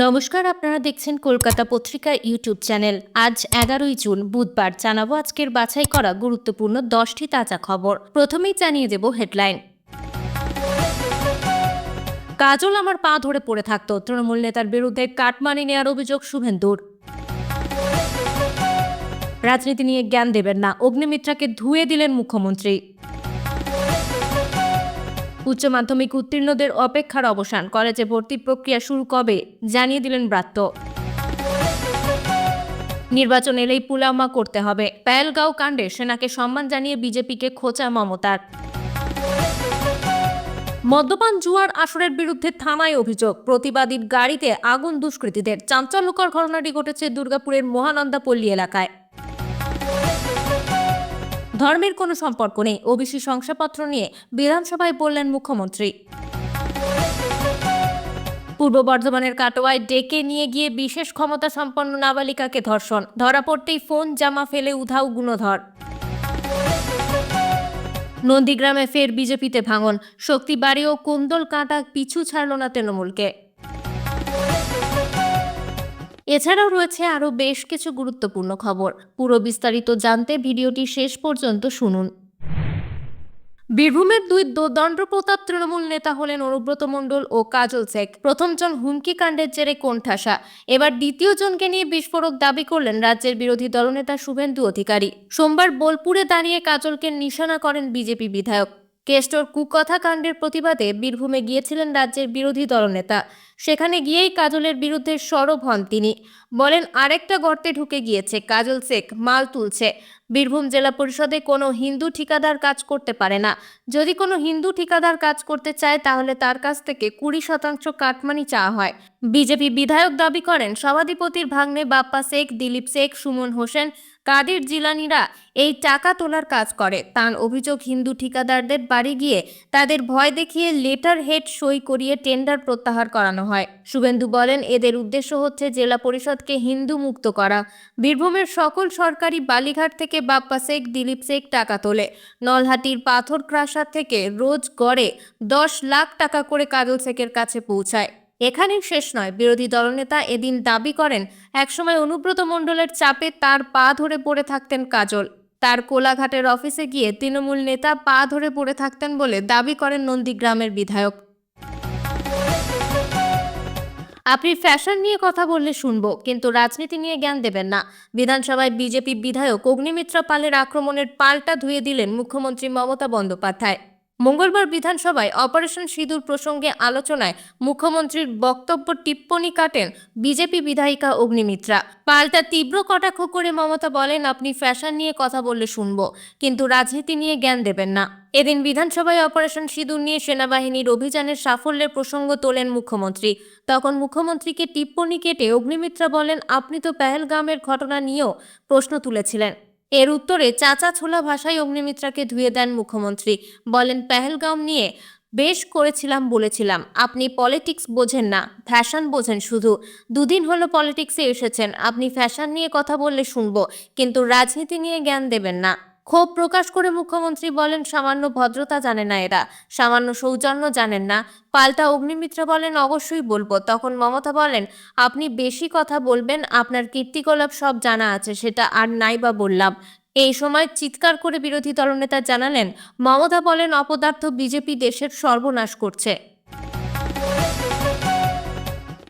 নমস্কার, আপনারা দেখছেন কলকাতা পত্রিকা ইউটিউব চ্যানেল। আজ এগারোই জুন, বুধবার। জানাব আজকের বাছাই করা গুরুত্বপূর্ণ দশটি তাজা খবর। প্রথমেই জানিয়ে দেব হেডলাইন। কাজল আমার পা ধরে পড়ে থাকত। তৃণমূল নেতার বিরুদ্ধে কাটমানি নেওয়ার অভিযোগ শুভেন্দুর। রাজনীতি নিয়ে জ্ঞান দেবেন না। অগ্নিমিত্রাকে ধুয়ে দিলেন মুখ্যমন্ত্রী। উচ্চ মাধ্যমিক উত্তীর্ণদের অপেক্ষার অবসান। কলেজে ভর্তি প্রক্রিয়া শুরু কবে? জানিয়ে দিলেন ব্রাত্য। নির্বাচন এলেই পুলামা করতে হবে। প্যালগাঁও কাণ্ডে সেনাকে সম্মান জানিয়ে বিজেপিকে খোঁচা মমতার। মদ্যপান জুয়ার আসরের বিরুদ্ধে থানায় অভিযোগ। প্রতিবাদীর গাড়িতে আগুন দুষ্কৃতীদের। চাঞ্চল্যকর ঘটনাটি ঘটেছে দুর্গাপুরের মহানন্দা পল্লী এলাকায়। ধর্মের কোনো সম্পর্ক নেই। ওবিসি শংসাপত্র নিয়ে বিধানসভায় বললেন মুখ্যমন্ত্রী। পূর্ব বর্ধমানের কাটোয়ায় ডেকে নিয়ে গিয়ে বিশেষ ক্ষমতা সম্পন্ন নাবালিকাকে ধর্ষণ। ধরা পড়তেই ফোন জামা ফেলে উধাও গুণধর। নন্দীগ্রামে ফের বিজেপিতে ভাঙন। শক্তি বাড়িয়েও কুন্দল কাঁটা পিছু ছাড়ল না তৃণমূলকে। এছাড়াও রয়েছে আরও বেশ কিছু গুরুত্বপূর্ণ খবর। পুরো বিস্তারিত জানতে ভিডিওটি শেষ পর্যন্ত শুনুন। বীরভূমের দুই দণ্ড প্রতাপ তৃণমূল নেতা হলেন অনুব্রত মণ্ডল ও কাজল শেখ। প্রথমজন হুমকি কাণ্ডের জেরে কোণঠাসা। এবার দ্বিতীয় জনকে নিয়ে বিস্ফোরক দাবি করলেন রাজ্যের বিরোধী দলনেতা শুভেন্দু অধিকারী। সোমবার বোলপুরে দাঁড়িয়ে কাজলকে নিশানা করেন বিজেপি বিধায়ক। কেষ্টর কুকথা কাণ্ডের প্রতিবাদে বীরভূমে গিয়েছিলেন রাজ্যের বিরোধী দলনেতা। সেখানে গিয়েই কাজলের বিরুদ্ধে সরব হন তিনি। বলেন, আরেকটা গর্তে ঢুকে গিয়েছে। কাজল শেখ মাল তুলছে। বীরভূম জেলা পরিষদে কোনো হিন্দু ঠিকাদার কাজ করতে পারে না। যদি কোনো হিন্দু ঠিকাদার কাজ করতে চায়, তাহলে তার কাছ থেকে কুড়ি শতাংশ কাটমানি চাওয়া হয়। বিজেপি বিধায়ক দাবি করেন, সভাধিপতির ভাগ্নে বাপ্পা শেখ, দিলীপ শেখ, সুমন হোসেন কাদের জিলানিরা এই টাকা তোলার কাজ করে? তার অভিযোগ, হিন্দু ঠিকাদারদের বাড়ি গিয়ে তাদের ভয় দেখিয়ে লেটার হেড সই করিয়ে টেন্ডার প্রত্যাহার করানো হয়। শুভেন্দু বলেন, এদের উদ্দেশ্য হচ্ছে জেলা পরিষদকে হিন্দু মুক্ত করা। বীরভূমের সকল সরকারি বালিঘাট থেকে বাপ্পা শেখ, দিলীপ শেখ টাকা তোলে। নলহাটির পাথর ক্রাশার থেকে রোজ গড়ে দশ লাখ টাকা করে কাজল শেখের কাছে পৌঁছায়। এখানেই শেষ নয়। বিরোধী দলনেতা এদিন দাবি করেন, একসময় অনুব্রত মণ্ডলের চাপে তার পা ধরে পড়ে থাকতেন কাজল। তার কোলাঘাটের অফিসে গিয়ে তৃণমূল নেতা পা ধরে পড়ে থাকতেন বলে দাবি করেন নন্দীগ্রামের বিধায়ক। আপনি ফ্যাশন নিয়ে কথা বললে শুনব, কিন্তু রাজনীতি নিয়ে জ্ঞান দেবেন না। বিধানসভায় বিজেপি বিধায়ক অগ্নিমিত্রা পালের আক্রমণের পাল্টা ধুয়ে দিলেন মুখ্যমন্ত্রী মমতা বন্দ্যোপাধ্যায়। মঙ্গলবার বিধানসভায় অপারেশন সিঁদুর প্রসঙ্গে আলোচনায় মুখ্যমন্ত্রীর বক্তব্য টিপ্পণী কাটেন বিজেপি বিধায়িকা অগ্নিমিত্রা। পাল্টা তীব্র কটাক্ষ করে মমতা বলেন, আপনি ফ্যাশন নিয়ে কথা বললে শুনব, কিন্তু রাজনীতি নিয়ে জ্ঞান দেবেন না। এদিন বিধানসভায় অপারেশন সিঁদুর নিয়ে সেনাবাহিনীর অভিযানের সাফল্যের প্রসঙ্গ তোলেন মুখ্যমন্ত্রী। তখন মুখ্যমন্ত্রীকে টিপ্পণী কেটে অগ্নিমিত্রা বলেন, আপনি তো পেহেলগামের ঘটনা নিয়েও প্রশ্ন তুলেছিলেন। এর উত্তরে চাচা ছোলা ভাষায় অগ্নিমিত্রাকে ধুয়ে দেন মুখ্যমন্ত্রী। বলেন পেহেলগাঁও নিয়ে বেশ করেছিলাম, বলেছিলাম। আপনি পলিটিক্স বোঝেন না, ফ্যাশন বোঝেন শুধু। দুদিন হলো পলিটিক্সে এসেছেন, আপনি ফ্যাশন নিয়ে কথা বললে শুনব, কিন্তু রাজনীতি নিয়ে জ্ঞান দেবেন না। ক্ষোভ প্রকাশ করে মুখ্যমন্ত্রী বলেন, সামান্য ভদ্রতা জানে না এরা, সামান্য সৌজন্য জানেন না। পাল্টা অগ্নিমিত্রা বলেন, অবশ্যই বলব। তখন মমতা বলেন, আপনি বেশি কথা বলবেন, আপনার কীর্তিকলাপ সব জানা আছে, সেটা আর নাই বা বললাম। এই সময় চিৎকার করে বিরোধী দলনেতা জানালেন, মমতা বলেন, অপদার্থ বিজেপি দেশের সর্বনাশ করছে।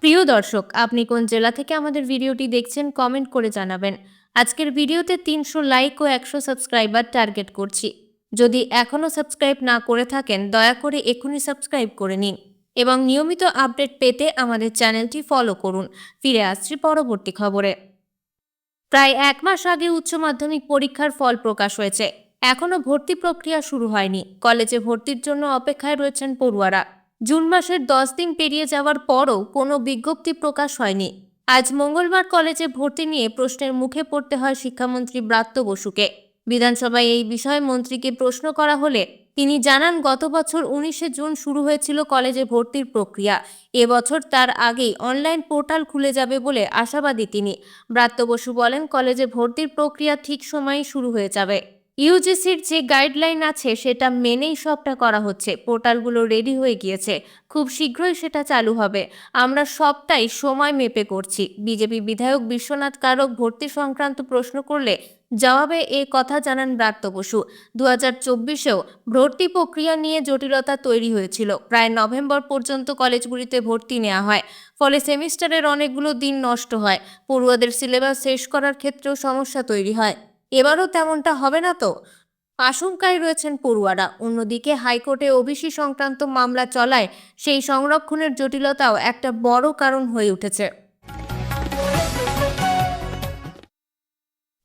প্রিয় দর্শক, আপনি কোন জেলা থেকে আমাদের ভিডিওটি দেখছেন, কমেন্ট করে জানাবেন। আজকের ভিডিওতে তিনশো লাইক ও একশো সাবস্ক্রাইবার টার্গেট করছি। যদি এখনও সাবস্ক্রাইব না করে থাকেন, দয়া করে এখনই সাবস্ক্রাইব করে নিন এবং নিয়মিত আপডেট পেতে আমাদের চ্যানেলটি ফলো করুন। ফিরে আসছি পরবর্তী খবরে। প্রায় এক মাস আগে উচ্চ মাধ্যমিক পরীক্ষার ফল প্রকাশ হয়েছে। এখনও ভর্তি প্রক্রিয়া শুরু হয়নি। কলেজে ভর্তির জন্য অপেক্ষায় রয়েছেন পড়ুয়ারা। জুন মাসের দশ দিন পেরিয়ে যাওয়ার পরও কোনো বিজ্ঞপ্তি প্রকাশ হয়নি। আজ মঙ্গলবার কলেজে ভর্তি নিয়ে প্রশ্নের মুখে পড়তে হয় শিক্ষামন্ত্রী ব্রাত্য বসুকে। বিধানসভায় এই বিষয়ে মন্ত্রীকে প্রশ্ন করা হলে তিনি জানান, গত বছর উনিশে জুন শুরু হয়েছিল কলেজে ভর্তির প্রক্রিয়া। এবছর তার আগেই অনলাইন পোর্টাল খুলে যাবে বলে আশাবাদী তিনি। ব্রাত্য বসু বলেন, কলেজে ভর্তির প্রক্রিয়া ঠিক সময়েই শুরু হয়ে যাবে। ইউজিসির যে গাইডলাইন আছে, সেটা মেনেই সবটা করা হচ্ছে। পোর্টালগুলো রেডি হয়ে গিয়েছে। খুব শীঘ্রই সেটা চালু হবে। আমরা সবটাই সময় মেপে করছি। বিজেপি বিধায়ক বিশ্বনাথ কারক ভর্তি সংক্রান্ত প্রশ্ন করলে জবাবে এ কথা জানান ব্রাত্য বসু। দু হাজার চব্বিশেও ভর্তি প্রক্রিয়া নিয়ে জটিলতা তৈরি হয়েছিল। প্রায় নভেম্বর পর্যন্ত কলেজগুলিতে ভর্তি নেওয়া হয়। ফলে সেমিস্টারের অনেকগুলো দিন নষ্ট হয়। পড়ুয়াদের সিলেবাস শেষ করার ক্ষেত্রেও সমস্যা তৈরি হয়। এবারও তেমনটা হবে না তো? আশঙ্কায় রয়েছেন পড়ুয়ারা। অন্যদিকে হাইকোর্টে ওবিসি সংক্রান্ত মামলা চলায় সেই সংরক্ষণের জটিলতাও একটা বড় কারণ হয়ে উঠেছে।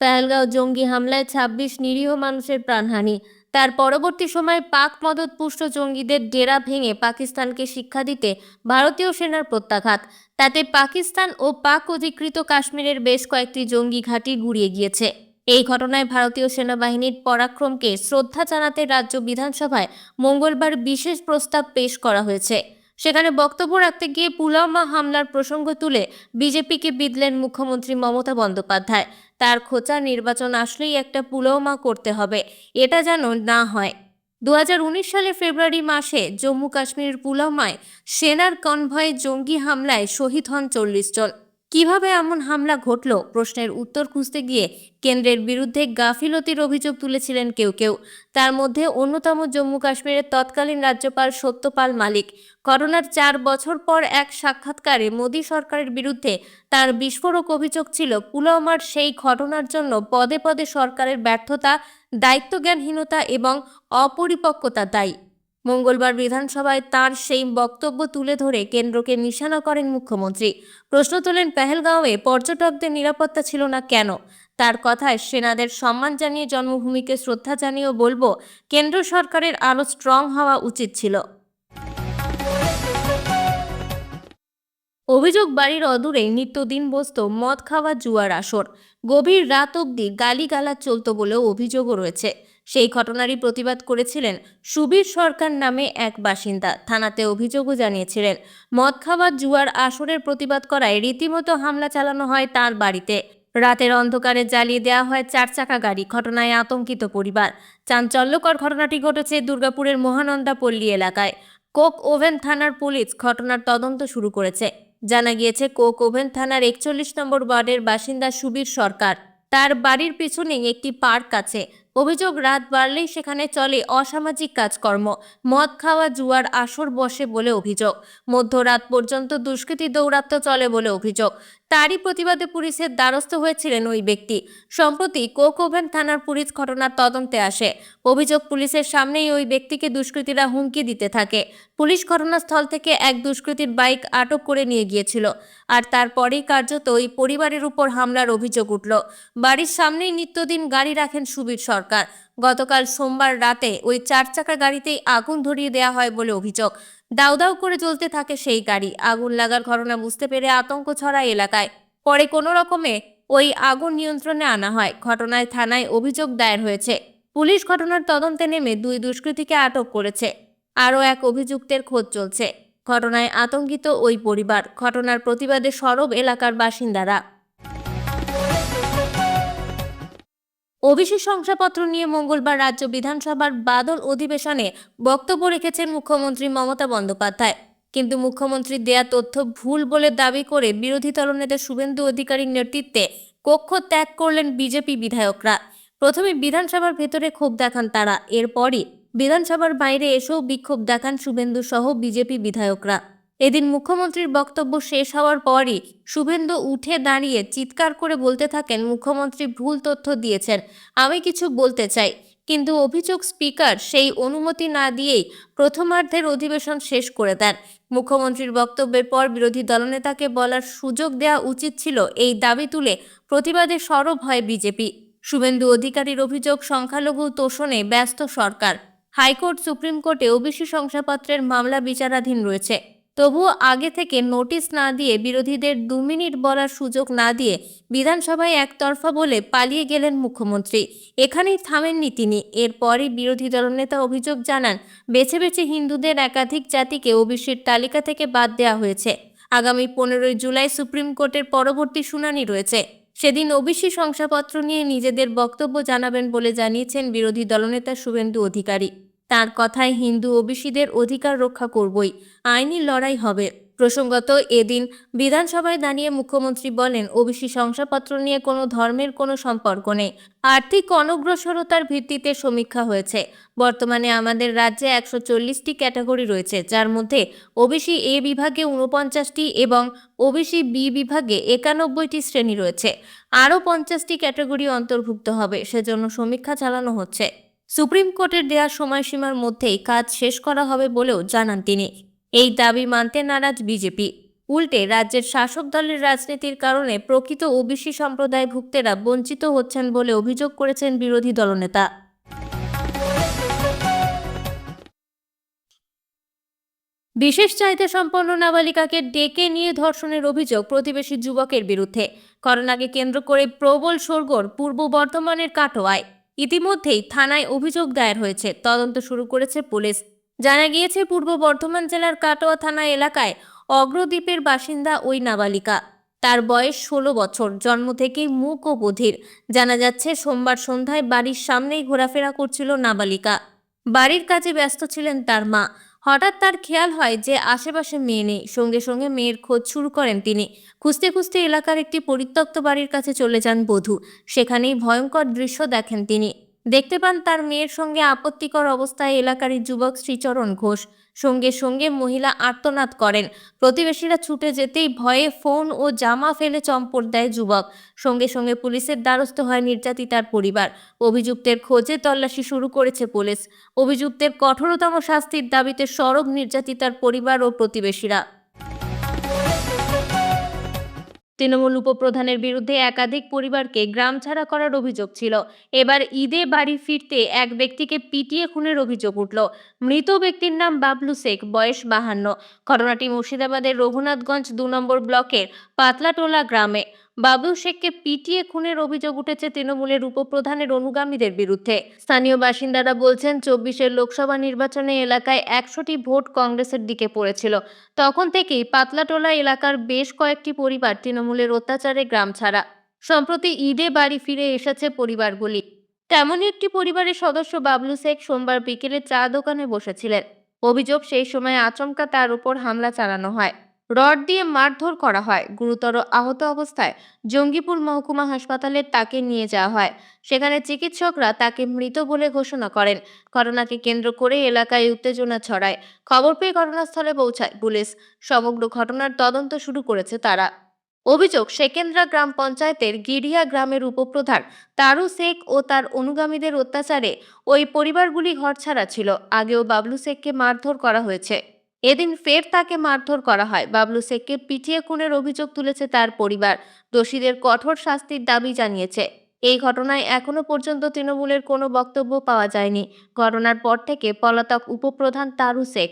পেহেলগাঁও জঙ্গি হামলায় ছাব্বিশ নিরীহ মানুষের প্রাণহানি। তার পরবর্তী সময় পাক মদতপুষ্ট জঙ্গিদের ডেরা ভেঙে পাকিস্তানকে শিক্ষা দিতে ভারতীয় সেনার প্রত্যাঘাত। তাতে পাকিস্তান ও পাক অধিকৃত কাশ্মীরের বেশ কয়েকটি জঙ্গি ঘাঁটি গুড়িয়ে গিয়েছে। এই ঘটনায় ভারতীয় সেনাবাহিনীর পরাক্রমকে শ্রদ্ধা জানাতে রাজ্য বিধানসভায় মঙ্গলবার বিশেষ প্রস্তাব পেশ করা হয়েছে। সেখানে বক্তব্য রাখতে গিয়ে পুলওয়ামা হামলার প্রসঙ্গ তুলে বিজেপিকে বিদলেন মুখ্যমন্ত্রী মমতা বন্দ্যোপাধ্যায়। তার খোঁচা নির্বাচন আসলেই একটা পুলওয়ামা করতে হবে, এটা যেন না হয়। দু হাজার সালের ফেব্রুয়ারি মাসে জম্মু কাশ্মীরের পুলওয়ামায় সেনার কনভয়ে জঙ্গি হামলায় শহীদ হন চল্লিশ জন। কীভাবে এমন হামলা ঘটল? প্রশ্নের উত্তর খুঁজতে গিয়ে কেন্দ্রের বিরুদ্ধে গাফিলতির অভিযোগ তুলেছিলেন কেউ কেউ। তার মধ্যে অন্যতম জম্মু কাশ্মীরের তৎকালীন রাজ্যপাল সত্যপাল মালিক। করোনার চার বছর পর এক সাক্ষাৎকারে মোদী সরকারের বিরুদ্ধে তার বিস্ফোরক অভিযোগ ছিল পুলওয়ামার সেই ঘটনার জন্য পদে পদে সরকারের ব্যর্থতা, দায়িত্বজ্ঞানহীনতা এবং অপরিপক্কতা দায়ী। মঙ্গলবার বিধানসভায় তার সেই বক্তব্য তুলে ধরে কেন্দ্রকে নিশানা করেন মুখ্যমন্ত্রী। প্রশ্ন তোলেন, পেহেলগাঁওয়ে পর্যটকদের নিরাপত্তা ছিল না কেন? তার কথায় সেনাদের সম্মান জানিয়ে জন্মভূমিকে শ্রদ্ধা জানিয়েও বলব, কেন্দ্র সরকারের আরও স্ট্রং হওয়া উচিত ছিল। অভিযোগ বাড়ির অদূরে নিত্যদিন বসত মদ খাওয়া জুয়ার আসর। গভীর রাত অবধি গালিগালাজ চলত বলেও অভিযোগও রয়েছে। সেই ঘটনারই প্রতিবাদ করেছিলেন সুবীর সরকার নামে এক বাসিন্দা। থানাতে অভিযোগও জানিয়েছিলেন, মদ খাওয়া জুয়ার আসরের প্রতিবাদ করায় রীতিমতো হামলা চালানো হয় তার বাড়িতে। রাতের অন্ধকারে জ্বালিয়ে দেওয়া হয় চার চাকা গাড়ি, ঘটনায় আতঙ্কিত পরিবার। চাঞ্চল্যকর ঘটনাটি ঘটেছে দুর্গাপুরের মহানন্দা পল্লী এলাকায়। কোক ওভেন থানার পুলিশ ঘটনার তদন্ত শুরু করেছে। জানা গিয়েছে, কোক ওভেন থানার একচল্লিশ নম্বর ওয়ার্ডের বাসিন্দা সুবীর সরকার। তার বাড়ির পিছনেই একটি পার্ক আছে। অভিযোগ, রাত বাড়লেই সেখানে চলে অসামাজিক কাজকর্ম। মদ খাওয়া, জুয়ার আসর বসে বলে অভিযোগ। মধ্যরাত পর্যন্ত দুষ্কৃতি দৌরাত্ম চলে বলে অভিযোগ। তারই প্রতিবাদে পুলিশের দ্বারস্থ হয়েছিলেন ওই ব্যক্তি। সম্প্রতি কোক ওভেন থানার পুলিশ ঘটনার তদন্তে আসে। অভিযোগ, পুলিশের সামনেই ওই ব্যক্তিকে দুষ্কৃতীরা হুমকি দিতে থাকে। পুলিশ ঘটনাস্থল থেকে এক দুষ্কৃতীর বাইক আটক করে নিয়ে গিয়েছিল। আর তারপরেই কার্যত ওই পরিবারের উপর হামলার অভিযোগ উঠল। বাড়ির সামনেই নিত্যদিন গাড়ি রাখেন সুবীর সরকার। গতকাল সোমবার রাতে ওই চার চাকা গাড়িতেই আগুন ধরিয়ে দেওয়া হয় বলে অভিযোগ। দাউ দাউ করে জ্বলতে থাকে সেই গাড়ি। আগুন লাগার ঘটনা বুঝতে পেরে আতঙ্ক ছড়ায় এলাকায়। পরে কোনো রকমে ওই আগুন নিয়ন্ত্রণে আনা হয়। ঘটনায় থানায় অভিযোগ দায়ের হয়েছে। পুলিশ ঘটনার তদন্তে নেমে দুই দুষ্কৃতীকে আটক করেছে। আরও এক অভিযুক্তের খোঁজ চলছে। ঘটনায় আতঙ্কিত ওই পরিবার। ঘটনার প্রতিবাদে সরব এলাকার বাসিন্দারা। ওবিসি শংসাপত্র নিয়ে মঙ্গলবার রাজ্য বিধানসভার বাদল অধিবেশনে বক্তব্য রেখেছেন মুখ্যমন্ত্রী মমতা বন্দ্যোপাধ্যায়। কিন্তু মুখ্যমন্ত্রীর দেয়া তথ্য ভুল বলে দাবি করে বিরোধী দলনেতা শুভেন্দু অধিকারীর নেতৃত্বে কক্ষ ত্যাগ করলেন বিজেপি বিধায়করা। প্রথমে বিধানসভার ভেতরে ক্ষোভ দেখান তারা, এরপরই বিধানসভার বাইরে এসেও বিক্ষোভ দেখান শুভেন্দু সহ বিজেপি বিধায়করা। এদিন মুখ্যমন্ত্রীর বক্তব্য শেষ হওয়ার পরই শুভেন্দু উঠে দাঁড়িয়ে চিৎকার করে বলতে থাকেন, মুখ্যমন্ত্রী ভুল তথ্য দিয়েছেন, আমি কিছু বলতে চাই। কিন্তু অভিযোগ স্পিকার সেই অনুমতি না দিয়েই প্রথমার্ধের অধিবেশন শেষ করে দেন। মুখ্যমন্ত্রীর বক্তব্যের পর বিরোধী দলনেতাকে বলার সুযোগ দেওয়া উচিত ছিল এই দাবি তুলে প্রতিবাদে সরব হয় বিজেপি। শুভেন্দু অধিকারীর অভিযোগ সংখ্যালঘু তোষণে ব্যস্ত সরকার। হাইকোর্ট, সুপ্রিম কোর্টে ওবিসি শংসাপত্রের মামলা বিচারাধীন রয়েছে। তবুও আগে থেকে নোটিশ না দিয়ে বিরোধীদের দু মিনিট বলার সুযোগ না দিয়ে বিধানসভায় একতরফা বলে পালিয়ে গেলেন মুখ্যমন্ত্রী। এখানেই থামেননি তিনি। এরপরই বিরোধী দলনেতা অভিযোগ জানান, বেছে বেছে হিন্দুদের একাধিক জাতিকে ওবিসির তালিকা থেকে বাদ দেওয়া হয়েছে। আগামী পনেরোই জুলাই সুপ্রিম কোর্টের পরবর্তী শুনানি রয়েছে। সেদিন ওবিসি শংসাপত্র নিয়ে নিজেদের বক্তব্য জানাবেন বলে জানিয়েছেন বিরোধী দলনেতা শুভেন্দু অধিকারী। তার কথায় হিন্দু ওবিসিদের অধিকার রক্ষা করবই, আইনি লড়াই হবে। প্রসঙ্গত, এদিন বিধানসভায় দাঁড়িয়ে মুখ্যমন্ত্রী বলেন, ওবিসি শংসাপত্র নিয়ে কোনো ধর্মের কোনো সম্পর্ক নেই। আর্থিক অনগ্রসরতার ভিত্তিতে সমীক্ষা হয়েছে। বর্তমানে আমাদের রাজ্যে একশো চল্লিশটি ক্যাটাগরি রয়েছে, যার মধ্যে ওবিসি এ বিভাগে উনপঞ্চাশটি এবং ওবিসি বি বিভাগে একানব্বইটি শ্রেণি রয়েছে। আরও পঞ্চাশটি ক্যাটাগরি অন্তর্ভুক্ত হবে, সেজন্য সমীক্ষা চালানো হচ্ছে। সুপ্রিম কোর্টের দেওয়া সময়সীমার মধ্যেই কাজ শেষ করা হবে বলেও জানান তিনি। এই দাবি মানতে নারাজ বিজেপি। উল্টে রাজ্যের শাসক দলের রাজনীতির কারণে প্রকৃত ওবিসি সম্প্রদায়ভুক্তেরা বঞ্চিত হচ্ছেন বলে অভিযোগ করেছেন বিরোধী দলনেতা। বিশেষ চাহিদা সম্পন্ন নাবালিকাকে ডেকে নিয়ে ধর্ষণের অভিযোগ প্রতিবেশী যুবকের বিরুদ্ধে। করোনাকে কেন্দ্র করে প্রবল সরগোর পূর্ব বর্ধমানের কাটোয়ায়। ইতিমধ্যেই থানায় অভিযোগ দায়ের হয়েছে। তদন্ত শুরু করেছে পুলিশ। জানা গিয়েছে, পূর্ব বর্ধমান জেলার কাটোয়া থানা এলাকায় অগ্রদ্বীপের বাসিন্দা ওই নাবালিকা। তার বয়স ষোলো বছর, জন্ম থেকেই মুখ ও বধির। জানা যাচ্ছে, সোমবার সন্ধ্যায় বাড়ির সামনেই ঘোরাফেরা করছিল নাবালিকা। বাড়ির কাজে ব্যস্ত ছিলেন তার মা। হঠাৎ তার খেয়াল হয় যে আশেপাশে মেয়ে নেই। সঙ্গে সঙ্গে মেয়ের খোঁজ শুরু করেন তিনি। খুঁজতে খুঁজতে এলাকার একটি পরিত্যক্ত বাড়ির কাছে চলে যান বধূ। সেখানেই ভয়ঙ্কর দৃশ্য দেখেন তিনি। দেখতে পান তার মেয়ের সঙ্গে আপত্তিকর অবস্থায় এলাকারই যুবক শ্রীচরণ ঘোষ। সঙ্গে সঙ্গে মহিলা আর্তনাদ করেন। প্রতিবেশীরা ছুটে যেতেই ভয়ে ফোন ও জামা ফেলে চম্পট দেয় যুবক। সঙ্গে সঙ্গে পুলিশের দ্বারস্থ হয় নির্যাতিতার পরিবার। অভিযুক্তের খোঁজে তল্লাশি শুরু করেছে পুলিশ। অভিযুক্তের কঠোরতম শাস্তির দাবিতে সড়ক নির্যাতিতার পরিবার ও প্রতিবেশীরা। তৃণমূল উপপ্রধানের বিরুদ্ধে একাধিক পরিবারকে গ্রাম ছাড়া করার অভিযোগ ছিল। এবার ঈদে বাড়ি ফিরতে এক ব্যক্তিকে পিটিয়ে খুনের অভিযোগ উঠল। মৃত ব্যক্তির নাম বাবলু শেখ, বয়স বাহান্ন। ঘটনাটি মুর্শিদাবাদের রঘুনাথগঞ্জ দু নম্বর ব্লকের পাতলাটোলা গ্রামে। বাবলু শেখকে পিটিয়ে খুনের অভিযোগ উঠেছে তৃণমূলের উপপ্রধানের অনুগামীদের বিরুদ্ধে। স্থানীয় বাসিন্দারা বলছেন, চব্বিশের লোকসভা নির্বাচনে এলাকায় একশোটি ভোট কংগ্রেসের দিকে পড়েছিল। তখন থেকেই পাতলাটোলা এলাকার বেশ কয়েকটি পরিবার তৃণমূলের অত্যাচারে গ্রাম ছাড়া। সম্প্রতি ঈদে বাড়ি ফিরে এসেছে পরিবারগুলি। তেমনই একটি পরিবারের সদস্য বাবলু শেখ সোমবার বিকেলে চা দোকানে বসেছিলেন। অভিযোগ সেই সময় আচমকা তার উপর হামলা চালানো হয়। রড দিয়ে মারধর করা হয়। গুরুতর আহত অবস্থায় জঙ্গিপুর মহকুমা হাসপাতালে তাকে নিয়ে যাওয়া হয়। সেখানে চিকিৎসকরা তাকে মৃত বলে ঘোষণা করেন। ঘটনাকে কেন্দ্র করে এলাকায় উত্তেজনা ছড়ায়। খবর পেয়ে ঘটনাস্থলে পৌঁছায় পুলিশ। সমগ্র ঘটনার তদন্ত শুরু করেছে তারা। অভিযোগ, সেকেন্দ্রা গ্রাম পঞ্চায়েতের গিরিয়া গ্রামের উপপ্রধান তারু শেখ ও তার অনুগামীদের অত্যাচারে ওই পরিবারগুলি ঘরছাড়া ছিল। আগেও বাবলু শেখকে মারধর করা হয়েছে। এদিন ফের তাকে মারধর করা হয়। বাবলু শেখকে পিটিয়ে খুনের অভিযোগ তুলেছে তার পরিবার। দোষীদের কঠোর শাস্তির দাবি জানিয়েছে। এই ঘটনায় এখনও পর্যন্ত তৃণমূলের কোনো বক্তব্য পাওয়া যায়নি। ঘটনার পর থেকে পলাতক উপপ্রধান তারু শেখ।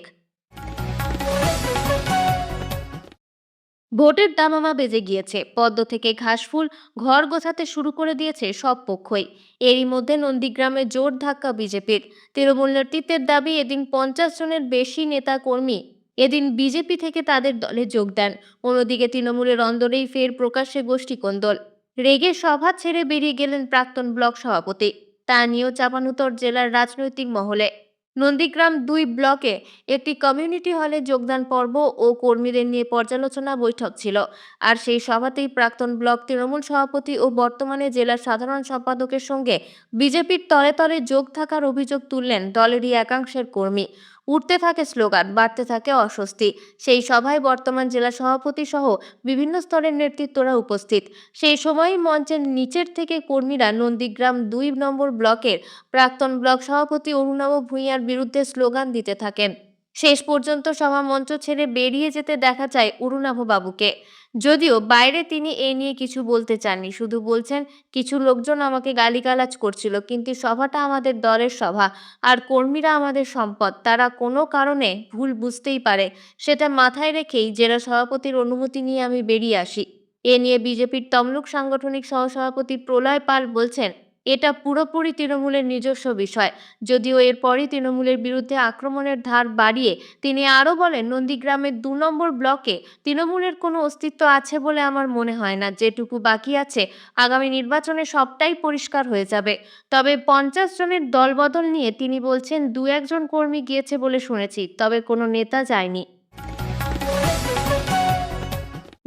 ভোটের দামামা বেজে গিয়েছে। পদ্ম থেকে ঘাসফুল ঘর গোছাতে শুরু করে দিয়েছে সব পক্ষই। এরই মধ্যে নন্দীগ্রামে জোর ধাক্কা বিজেপির। তৃণমূল নেতৃত্বের দাবি, এদিন পঞ্চাশ জনের বেশি নেতা কর্মী এদিন বিজেপি থেকে তাদের দলে যোগ দেন। অন্যদিকে তৃণমূলের অন্দরেই ফের প্রকাশ্যে গোষ্ঠী কোন্দল রেগে সভা ছেড়ে বেরিয়ে গেলেন প্রাক্তন ব্লক সভাপতি। তা নিয়েও চাপানুতর জেলার রাজনৈতিক মহলে। নন্দীগ্রাম দুই ব্লকে একটি কমিউনিটি হলে যোগদান পর্ব ও কর্মীদের নিয়ে পর্যালোচনা বৈঠক ছিল। আর সেই সভাতেই প্রাক্তন ব্লক তৃণমূল সভাপতি ও বর্তমানে জেলার সাধারণ সম্পাদকের সঙ্গে বিজেপির তলে তলে যোগ থাকার অভিযোগ তুললেন দলেরই একাংশের কর্মী। উঠতে থাকে স্লোগান, বাড়তে থাকে অস্বস্তি। সেই সভায় বর্তমান জেলা সভাপতি সহ বিভিন্ন স্তরের নেতৃত্বরা উপস্থিত। সেই সময়ই মঞ্চের নিচের থেকে কর্মীরা নন্দীগ্রাম দুই নম্বর ব্লকের প্রাক্তন ব্লক সভাপতি অরুণাব ভূঁইয়ার বিরুদ্ধে স্লোগান দিতে থাকেন। শেষ পর্যন্ত সভা মঞ্চ ছেড়ে বেরিয়ে যেতে দেখা যায় অরুণাভ বাবুকে। যদিও বাইরে তিনি এ নিয়ে কিছু বলতে চাননি। শুধু বলছেন, কিছু লোকজন আমাকে গালিগালাজ করছিল, কিন্তু সভাটা আমাদের দলের সভা, আর কর্মীরা আমাদের সম্পদ। তারা কোনো কারণে ভুল বুঝতেই পারে। সেটা মাথায় রেখেই জেলা সভাপতির অনুমতি নিয়ে আমি বেরিয়ে আসি। এ নিয়ে বিজেপির তমলুক সাংগঠনিক সহসভাপতি প্রলয় পাল বলছেন এটা পুরোপুরি তৃণমূলের নিজস্ব বিষয়। যদিও এরপরই তৃণমূলের বিরুদ্ধে আক্রমণের ধার বাড়িয়ে তিনি আরও বলেন, নন্দীগ্রামের দু নম্বর ব্লকে তৃণমূলের কোনো অস্তিত্ব আছে বলে আমার মনে হয় না। যেটুকু বাকি আছে, আগামী নির্বাচনে সবটাই পরিষ্কার হয়ে যাবে। তবে পঞ্চাশ জনের দলবদল নিয়ে তিনি বলছেন, দু একজন কর্মী গিয়েছে বলে শুনেছি, তবে কোনো নেতা যায়নি।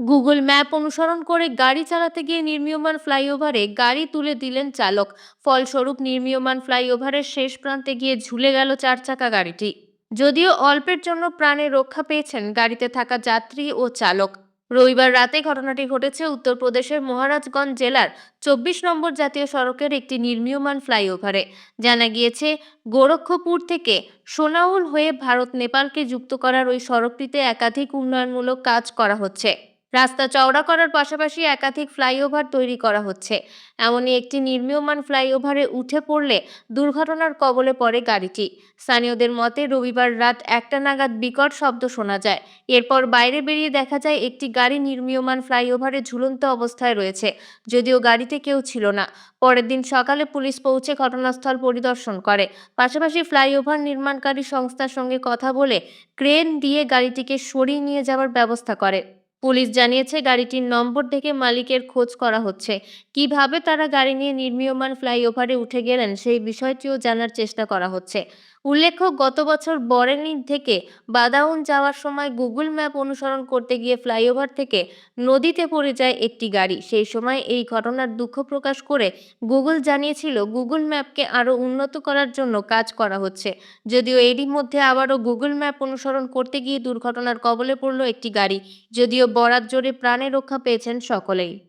গুগল ম্যাপ অনুসরণ করে গাড়ি চালাতে গিয়ে নির্মীয়মান ফ্লাইওভারে গাড়ি তুলে দিলেন চালক। ফলস্বরূপ নির্মীয়মান ফ্লাইওভারের শেষ প্রান্তে গিয়ে ঝুলে গেল চার চাকা গাড়িটি। যদিও অল্পের জন্য প্রাণে রক্ষা পেয়েছেন গাড়িতে থাকা যাত্রী ও চালক। রবিবার রাতে ঘটনাটি ঘটেছে উত্তরপ্রদেশের মহারাজগঞ্জ জেলার চব্বিশ নম্বর জাতীয় সড়কের একটি নির্মীয়মান ফ্লাইওভারে। জানা গিয়েছে, গোরক্ষপুর থেকে সোনাউল হয়ে ভারত নেপালকে যুক্ত করার ওই সড়কটিতে একাধিক উন্নয়নমূলক কাজ করা হচ্ছে। রাস্তা চওড়া করার পাশাপাশি একাধিক ফ্লাইওভার তৈরি করা হচ্ছে। এমনই একটি নির্মীয়মান ফ্লাইওভারে উঠে পড়লে দুর্ঘটনার কবলে পড়ে গাড়িটি। স্থানীয়দের মতে, রবিবার রাত একটা নাগাদ বিকট শব্দ শোনা যায়। এরপর বাইরে বেরিয়ে দেখা যায়, একটি গাড়ি নির্মীয়মান ফ্লাইওভারে ঝুলন্ত অবস্থায় রয়েছে, যদিও গাড়িতে কেউ ছিল না। পরের দিন সকালে পুলিশ পৌঁছে ঘটনাস্থল পরিদর্শন করে। পাশাপাশি ফ্লাইওভার নির্মাণকারী সংস্থার সঙ্গে কথা বলে ক্রেন দিয়ে গাড়িটিকে সরিয়ে নিয়ে যাওয়ার ব্যবস্থা করে। পুলিশ জানিয়েছে গাড়িটির নম্বর দেখে মালিকের খোঁজ করা হচ্ছে। কীভাবে তারা গাড়ি নিয়ে নির্মীয়মান ফ্লাইওভারে উঠে গেলেন সেই বিষয়টিও জানার চেষ্টা করা হচ্ছে। উল্লেখ্য, গত বছর বরেলি থেকে বাদাউন যাওয়ার সময় গুগল ম্যাপ অনুসরণ করতে গিয়ে ফ্লাইওভার থেকে নদীতে পড়ে যায় একটি গাড়ি। সেই সময় এই ঘটনার দুঃখ প্রকাশ করে গুগল জানিয়েছিল, গুগল ম্যাপকে আরও উন্নত করার জন্য কাজ করা হচ্ছে। যদিও এরই মধ্যে আবারও গুগল ম্যাপ অনুসরণ করতে গিয়ে দুর্ঘটনার কবলে পড়ল একটি গাড়ি। যদিও বরাত জোরে প্রাণে রক্ষা পেয়েছেন সকলেই।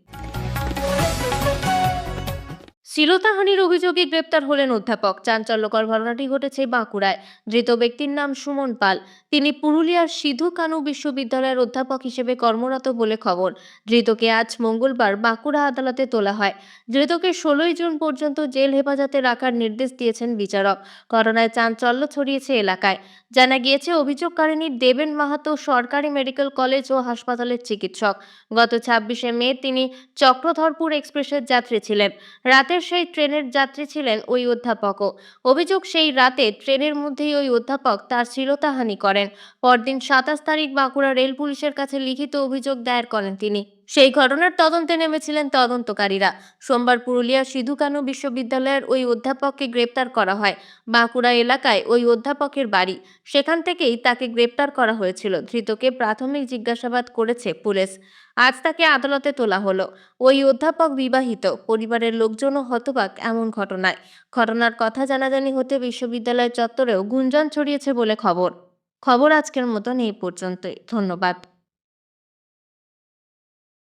শ্লীলতাহানির অভিযোগে গ্রেপ্তার হলেন অধ্যাপক। চাঞ্চল্যকর ঘটনাটি ঘটেছে বাঁকুড়ায়। ধৃত ব্যক্তির নাম সুমন পাল। তিনি পুরুলিয়ার সিধু কানু বিশ্ববিদ্যালয়ের অধ্যাপক হিসেবে কর্মরত বলে খবর। ধৃতকে আজ মঙ্গলবার বাঁকুড়া আদালতে তোলা হয়। ধৃতকে ষোলোই জুন পর্যন্ত জেল হেফাজতে রাখার নির্দেশ দিয়েছেন বিচারক। ঘটনায় চাঞ্চল্য ছড়িয়েছে এলাকায়। জানা গিয়েছে অভিযোগকারিনী দেবেন মাহাতো সরকারি মেডিকেল কলেজ ও হাসপাতালের চিকিৎসক। গত ছাব্বিশে মে তিনি চক্রধরপুর এক্সপ্রেসের যাত্রী ছিলেন। রাতের সেই ট্রেনের যাত্রী ছিলেন ওই অধ্যাপকও। অভিযোগ সেই রাতে ট্রেনের মধ্যেই ওই অধ্যাপক তার শ্লীলতাহানি করেন। পরদিন সাতাশ তারিখ বাঁকুড়া রেল পুলিশের কাছে লিখিত অভিযোগ দায়ের করেন তিনি। সেই ঘটনার তদন্তে নেমেছিলেন তদন্তকারীরা। সোমবার পুরুলিয়ার সিধু কানু বিশ্ববিদ্যালয়ের ওই অধ্যাপককে গ্রেপ্তার করা হয়। বাঁকুড়া এলাকায় ওই অধ্যাপকের বাড়ি। সেখান থেকেই তাকে গ্রেপ্তার করা হয়েছিল। ধৃতকে প্রাথমিক জিজ্ঞাসাবাদ করেছে পুলিশ। আজ তাকে আদালতে তোলা হলো। ওই অধ্যাপক বিবাহিত। পরিবারের লোকজনও হতবাক এমন ঘটনায়। ঘটনার কথা জানাজানি হতে বিশ্ববিদ্যালয় চত্বরেও গুঞ্জন ছড়িয়েছে বলে খবর। খবর আজকের মতন এই পর্যন্তই। ধন্যবাদ।